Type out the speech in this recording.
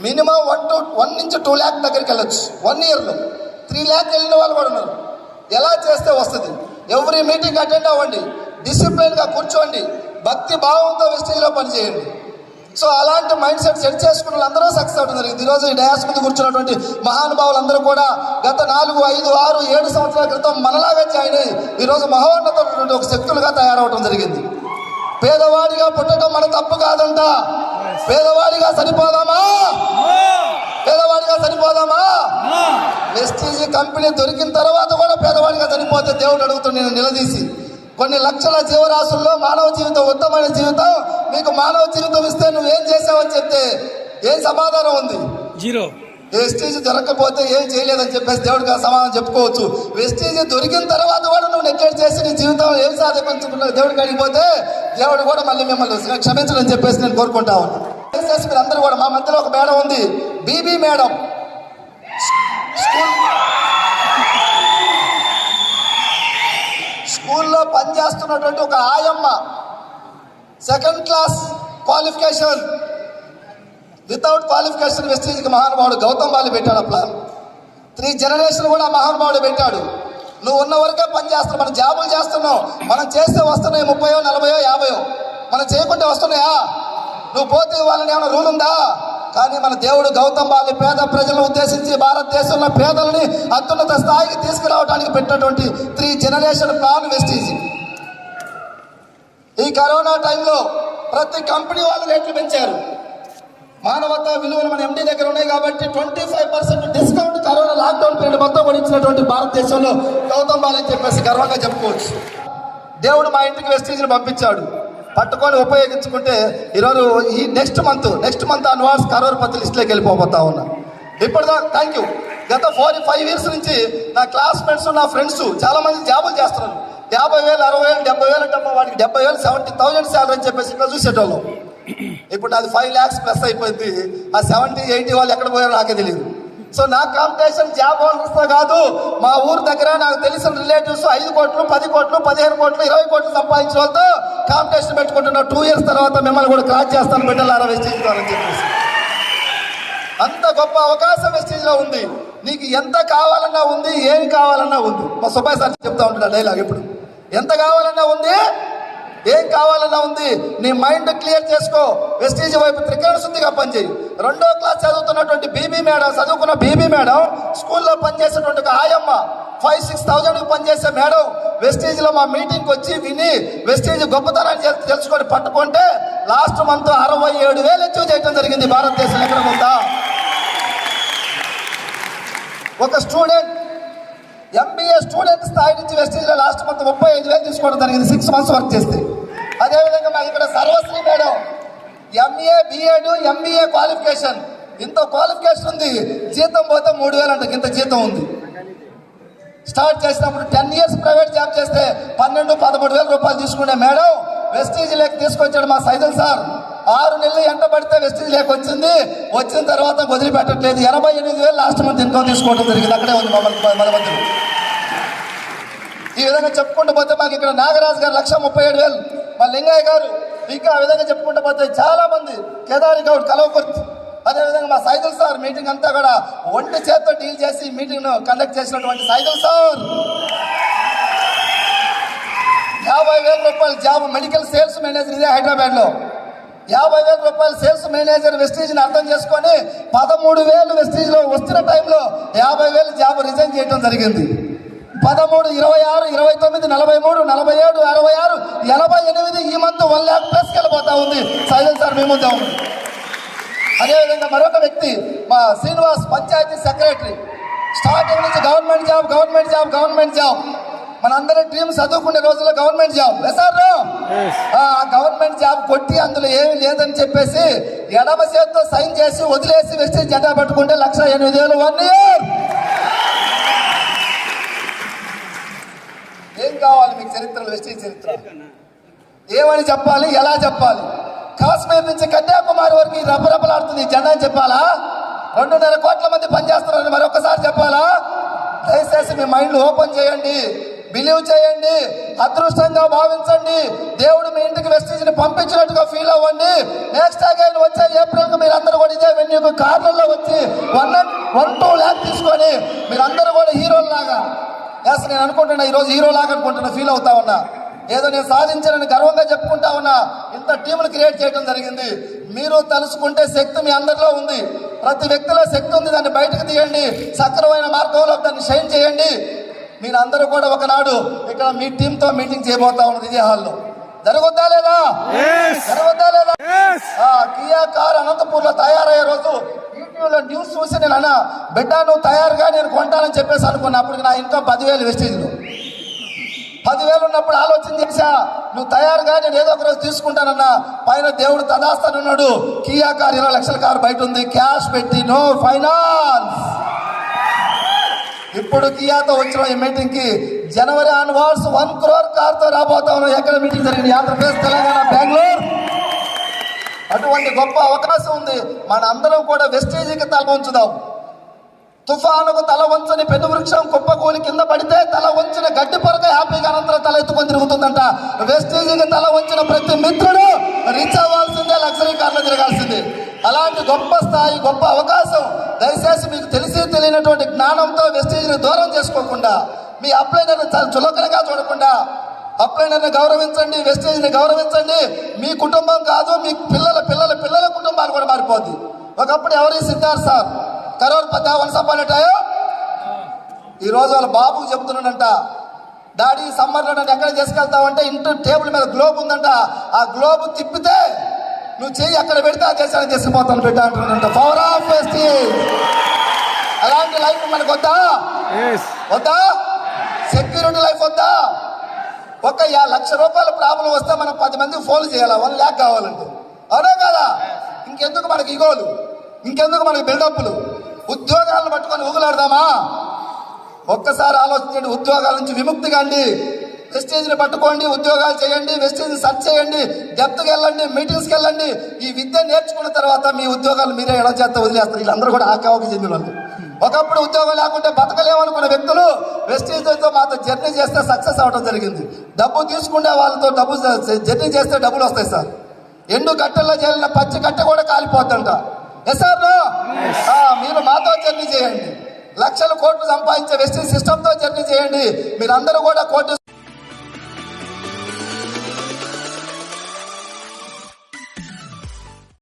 Minimum one two one నుంచి two lakh దగ్గరికి వెళ్ళొచ్చు. వన్ ఇయర్లో. త్రీ ల్యాక్ వెళ్ళిన వాళ్ళు కూడా ఉన్నారు. ఎలా చేస్తే వస్తుంది? ఎవ్రీ మీటింగ్ అటెండ్ అవ్వండి. డిసిప్లిన్గా కూర్చోండి. భక్తి భావంతో విస్టేజ్లో పనిచేయండి. సో అలాంటి మైండ్ సెట్ సెట్ చేసుకున్న వాళ్ళందరూ సక్సెస్ అవడం జరిగింది ఈరోజు ఈ డయాస్ ముందు కూర్చున్నటువంటి మహానుభావులందరూ కూడా గత నాలుగు ఐదు ఆరు ఏడు సంవత్సరాల క్రితం మనలాగా జాయిన్ అయ్యి ఈరోజు మహోన్నతమైనటువంటి ఒక శక్తులుగా తయారవడం జరిగింది. పేదవాడిగా పుట్టడం మన తప్పు కాదంట. పేదవాడిగా సరిపోదామా? పేదవాడిగా సరిపోదామా? వెస్టీజ్ కంపెనీ దొరికిన తర్వాత కూడా పేదవాడిగా చనిపోతే దేవుడు అడుగుతుంది నేను నిలదీసి కొన్ని లక్షల జీవరాశుల్లో మానవ జీవితం ఉత్తమైన జీవితం నీకు మానవ జీవితం ఇస్తే నువ్వేం చేసావని చెప్తే ఏం సమాధానం ఉంది? జీరో. వెస్టేజ్ దొరకకపోతే ఏం చేయలేదని చెప్పేసి దేవుడికి ఆ సమాధానం చెప్పుకోవచ్చు. వెస్టేజ్ దొరికిన తర్వాత కూడా నువ్వు నెగ్లెక్ట్ చేసి నీ జీవితం ఏం సాధించుకున్నావు దేవుడికి అడిగిపోతే దేవుడు కూడా మళ్ళీ మిమ్మల్ని క్షమించడం చెప్పేసి నేను కోరుకుంటా ఉన్నాను. దయచేసి మీరు అందరూ కూడా మా మధ్యలో ఒక మేడం ఉంది. BB madam. స్కూల్ స్కూల్లో పనిచేస్తున్నటువంటి ఒక ఆయమ్మ. Second class qualification without qualification వెస్టేజ్కి మహానుభావుడు గౌతమ్ బాలి పెట్టాడు ఆ ప్లాన్ త్రీ జనరేషన్ కూడా మహానుభావుడు పెట్టాడు. నువ్వు ఉన్న వరకే పని చేస్తున్నావు మనం జాబులు చేస్తున్నావు. మనం చేస్తే వస్తున్నాయి ముప్పయో నలభయో యాభయో. మనం చేయకుంటే వస్తున్నాయా? నువ్వు పోతే వాళ్ళని ఏమైనా రూల్ ఉందా? కానీ మన దేవుడు గౌతమ్ బాలి పేద ప్రజలను ఉద్దేశించి భారతదేశంలో పేదలని అత్యున్నత స్థాయికి తీసుకురావడానికి పెట్టినటువంటి త్రీ జనరేషన్ ప్లాన్ వెస్టీజ్ ఈ కరోనా టైంలో ప్రతి కంపెనీ వాళ్ళు రేట్లు పెంచారు. మానవతా విలువలు మన ఎండి దగ్గర ఉన్నాయి కాబట్టి twenty five percent discount corona lockdown period మొత్తం కూడా ఇచ్చినటువంటి భారతదేశంలో గౌతమ్ బాలని చెప్పేసి గర్వంగా చెప్పుకోవచ్చు. దేవుడు మా ఇంటికి వెస్టీజ్ని పంపించాడు. పట్టుకొని ఉపయోగించుకుంటే ఈరోజు ఈ next month next month onwards crorepati లిస్ట్లోకి వెళ్ళిపోతా ఉన్నా. ఇప్పటిదా థ్యాంక్ యూ గత ఫోర్ ఫైవ్ ఇయర్స్ నుంచి నా క్లాస్మేట్స్ నా ఫ్రెండ్స్ చాలామంది జాబులు చేస్తున్నారు. యాభై వేలు అరవై వేలు డెబ్బై వేలు అంటే వాడికి డెబ్బై వేలు సెవెంటీ థౌసండ్ శాలరీ అని చెప్పేసి ఇక్కడ చూసేటోళ్ళం. ఇప్పుడు అది ఫైవ్ ల్యాక్స్ ప్లస్ అయిపోయింది. ఆ సెవెంటీ ఎయిటీ వాళ్ళు ఎక్కడ పోయారో నాకే తెలియదు సో నా కాంపిటీషన్ జాబ్ హోల్డర్స్తో కాదు మా ఊరు దగ్గర నాకు తెలిసిన రిలేటివ్స్ ఐదు కోట్లు పది కోట్లు పదిహేను కోట్లు ఇరవై కోట్లు సంపాదించిన వాళ్ళతో కాంపిటీషన్ పెట్టుకుంటున్నా. టూ ఇయర్స్ తర్వాత మిమ్మల్ని కూడా క్రాస్ చేస్తాను బిడ్డలారా వెస్టేజ్ అని చెప్పేసి. అంత గొప్ప అవకాశం వెస్టింజ్లో ఉంది. నీకు ఎంత కావాలన్నా ఉంది ఏం కావాలన్నా ఉంది. మా సుభాయ్ సార్ చెప్తా ఉంటాడు డైలాగ్ ఇప్పుడు. ఎంత కావాలన్నా ఉంది ఏం కావాలన్నా ఉంది. నీ మైండ్ క్లియర్ చేసుకో. వెస్టీజ్ వైపు త్రికరణ శుద్ధిగా పనిచేయి. రెండో క్లాస్ చదువుతున్నటువంటి బీబీ మేడం చదువుకున్న బీబీ మేడం స్కూల్లో పనిచేసినటువంటి ఒక ఆయమ్మ ఫైవ్ సిక్స్ థౌజండ్ పనిచేసే మేడం వెస్టీజ్లో మా మీటింగ్కి వచ్చి విని వెస్టేజ్ గొప్పతనాన్ని తెలుసుకొని పట్టుకుంటే లాస్ట్ మంత్ అరవై ఏడు వేలు అచీవ్ చేయడం జరిగింది. భారతదేశం ఎక్కడ ఉందా? ఒక స్టూడెంట్ ఎంబీఏ స్టూడెంట్ స్థాయి నుంచి వెస్టేజ్లో లాస్ట్ మంత్ ముప్పై ఐదు వేలు తీసుకోవడం జరిగింది. సిక్స్ మంత్స్ వర్క్ చేస్తే. అదేవిధంగా మా ఇక్కడ Sarvashri madam MA BEd MBA qualification ఇంత క్వాలిఫికేషన్ ఉంది. జీతం పోతే మూడు వేలు అంట. ఇంత జీతం ఉంది. స్టార్ట్ చేసినప్పుడు టెన్ ఇయర్స్ ప్రైవేట్ జాబ్ చేస్తే పన్నెండు పదమూడు వేల రూపాయలు తీసుకునే మేడం వెస్టీజ్ లేక తీసుకొచ్చాడు మా సైజల్ సార్. ఆరు నెలలు ఎంట పడితే వెస్టీజ్ లేక వచ్చింది. వచ్చిన తర్వాత వదిలిపెట్టట్లేదు. ఎనభై ఎనిమిది వేలు లాస్ట్ మంత్ ఇన్కమ్ తీసుకోవడం జరిగింది. అక్కడే ఉంది మమ్మల్ని మన మధ్య ఈ విధంగా చెప్పుకుంటూ పోతే మాకు ఇక్కడ నాగరాజు గారు లక్ష ముప్పై ఏడు వేలు. మా లింగయ్య గారు ఇంకా ఆ విధంగా చెప్పుకుంటూ పోతే చాలా మంది కేదారి గౌడ్ కలవకుర్తి. అదేవిధంగా మా సైదుల్ సార్ మీటింగ్ అంతా కూడా ఒంటి చేత్తో డీల్ చేసి మీటింగ్ను కండక్ట్ చేసినటువంటి సైదుల్ సార్. యాభై వేల రూపాయల జాబ్ మెడికల్ సేల్స్ మేనేజర్ ఇదే హైదరాబాద్లో. యాభై వేల రూపాయలు సేల్స్ మేనేజర్ వెస్టీజ్ని అర్థం చేసుకొని పదమూడు వేలు వెస్టీజ్లో వస్తున్న టైంలో యాభై వేలు జాబ్ రిజైన్ చేయడం జరిగింది. పదమూడు ఇరవై ఆరు ఇరవై తొమ్మిది నలభై మూడు నలభై ఏడు అరవై ఆరు ఎనభై ఎనిమిది ఈ మంత్ వన్ ల్యాక్ ప్లస్కి వెళ్ళిపోతా ఉంది. సైజల్ సార్ మేము ముందే ఉంది. అదేవిధంగా మరొక వ్యక్తి మా శ్రీనివాస్ పంచాయతీ సెక్రటరీ. స్టార్టింగ్ నుంచి government job government job government job. మనందరి డ్రీమ్ చదువుకునే రోజుల్లో గవర్నమెంట్ జాబ్ సార్ ఆ గవర్నమెంట్ జాబ్ కొట్టి అందులో ఏమీ లేదని చెప్పేసి ఎడమ చేతితో సైన్ చేసి వదిలేసి వెస్టి జెండా పట్టుకుంటే లక్ష ఎనిమిది వేలు వన్ ఇయర్ ఏం కావాలి మీకు చరిత్రలో వెస్టి చరిత్ర? ఏమని చెప్పాలి? ఎలా చెప్పాలి? కాశ్మీర్ నుంచి కన్యాకుమారి వరకు రపరపలాడుతుంది జెండా అని చెప్పాలా? రెండున్నర కోట్ల మంది పనిచేస్తున్నారని మరొకసారి చెప్పాలా? దయచేసి మీ మైండ్ ఓపెన్ చేయండి. బిలీవ్ చేయండి అదృష్టంగా భావించండి. దేవుడు మీ ఇంటికి వెస్టీజ్ పంపించినట్టుగా ఫీల్ అవ్వండి. నెక్స్ట్ అగైన్ వచ్చే ఏప్రిల్కు మీరు అందరూ కూడా ఇదే వెన్యూకు కార్లలో వచ్చి వన్ వన్ టూ ల్యాక్ తీసుకొని మీరు అందరూ కూడా హీరోలు లాగా. ఎస్ నేను అనుకుంటున్నా ఈరోజు హీరో లాగా అనుకుంటున్నా ఫీల్ అవుతా ఉన్నా. ఏదో నేను సాధించానని గర్వంగా చెప్పుకుంటా ఉన్నా. ఇంత టీములు క్రియేట్ చేయడం జరిగింది. మీరు తలుసుకుంటే శక్తి మీ అందరిలో ఉంది. ప్రతి వ్యక్తిలో శక్తి ఉంది. దాన్ని బయటకు తీయండి. సక్రమైన మార్గంలో దాన్ని షైన్ చేయండి. మీరందరూ కూడా ఒకనాడు ఇక్కడ మీ టీంతో మీటింగ్ చేయబోతా ఉన్నది ఇదే హాల్లో జరుగుద్దా లేదా? జరుగుద్దా లేదా? కియా కార్ అనంతపూర్లో తయారయ్యే రోజు యూట్యూబ్లో న్యూస్ చూసి నేను అన్నా బిడ్డ నువ్వు తయారుగా నేను కొంటానని చెప్పేసి అనుకున్నా. అప్పుడు నా ఇన్కమ్ పదివేలు వెస్టేజ్లు పదివేలు ఉన్నప్పుడు ఆలోచన చేశా నువ్వు తయారుగా నేను ఏదో ఒక రోజు తీసుకుంటానన్నా. పైన దేవుడు తదాస్తానున్నాడు. కియా కార్ ఇరవై లక్షల కారు బయట ఉంది. క్యాష్ పెట్టి నో ఫైనాన్స్. ఇప్పుడు కియాతో వచ్చిన ఈ మీటింగ్కి జనవరి ఆన్వర్డ్స్ వన్ క్రోర్ కార్తో రాబోతా ఉన్నాం. ఎక్కడ మీటింగ్ జరిగింది? ఆంధ్రప్రదేశ్ తెలంగాణ బెంగళూరు. అటువంటి గొప్ప అవకాశం ఉంది. మన అందరం కూడా వెస్టేజీకి తల ఉంచుదాం తుఫానుకు తల వంచని పెద్ద వృక్షం కుప్పకూలి కింద పడితే తల వంచిన గడ్డి పొరక హ్యాపీగా అనంతరం తల ఎత్తుకొని తిరుగుతుందంట. వెస్టేజీకి తల వంచిన ప్రతి మిత్రుడు అలాంటి గొప్ప స్థాయి గొప్ప అవకాశం దయచేసి మీకు తెలిసి తెలియనటువంటి జ్ఞానంతో వెస్టేజ్ని దూరం చేసుకోకుండా మీ అప్లైనర్ని చాలా చులకనగా చూడకుండా అప్లైనర్ని గౌరవించండి వెస్టేజ్ని గౌరవించండి. మీ కుటుంబం కాదు మీ పిల్లల పిల్లల పిల్లల కుటుంబాలు కూడా మారిపోద్ది. ఒకప్పుడు ఎవరి సిద్ధార్థ్ సార్? కరోర్ పద్దా వన్స్ ఈరోజు ఈ వాళ్ళ బాబు చెప్తున్నాడంట డాడీ సమ్మర్లో నన్ను ఎక్కడ తీసుకెళ్తావంటే ఇంటి టేబుల్ మీద గ్లోబ్ ఉందంట. ఆ గ్లోబ్ తిప్పితే నువ్వు చెయ్యి అక్కడ పెడితే ఆ తీసుకుపోతాను బిడ్డ అంటున్నాడంట పవర్ ఆఫ్ అలాంటి లైఫ్ మనకు వద్దా? వద్దా? సెక్యూరిటీ లైఫ్ వద్దా? ఒక యా- లక్ష రూపాయల ప్రాబ్లం వస్తే మనం పది మందికి ఫోన్ చేయాలా? వన్ ల్యాక్ కావాలంటే. అవునా కదా? ఇంకెందుకు మనకి ఇగోలు ఇంకెందుకు మనకి బిల్డప్లు ఉద్యోగాలను పట్టుకొని ఊగులాడదామా? ఒక్కసారి ఆలోచించండి ఉద్యోగాల నుంచి విముక్తి కండి వెస్టేజ్ని పట్టుకోండి ఉద్యోగాలు చేయండి వెస్టేజ్ సెర్చ్ చేయండి డెప్త్కి వెళ్ళండి మీటింగ్స్కి వెళ్ళండి. ఈ విద్య నేర్చుకున్న తర్వాత మీ ఉద్యోగాలు మీరే ఎలా చేస్తే వదిలేస్తారు? వీళ్ళందరూ కూడా ఆ కావకి చెందిన వాళ్ళు ఒకప్పుడు ఉద్యోగం లేకుంటే బతకలేమనుకున్న వ్యక్తులు వెస్టేజ్తో మాతో జర్నీ చేస్తే సక్సెస్ అవడం జరిగింది. డబ్బు తీసుకునే వాళ్ళతో డబ్బు జర్నీ చేస్తే డబ్బులు వస్తాయి సార్. ఎండు కట్టెల్లో చేరిన పచ్చి కట్టె కూడా కాలిపోద్దంట. ఎస్ సార్ మీరు మాతో జర్నీ చేయండి. లక్షల కోట్లు సంపాదించే వెస్టింగ్ సిస్టమ్తో జర్నీ చేయండి. మీరందరూ కూడా కోటి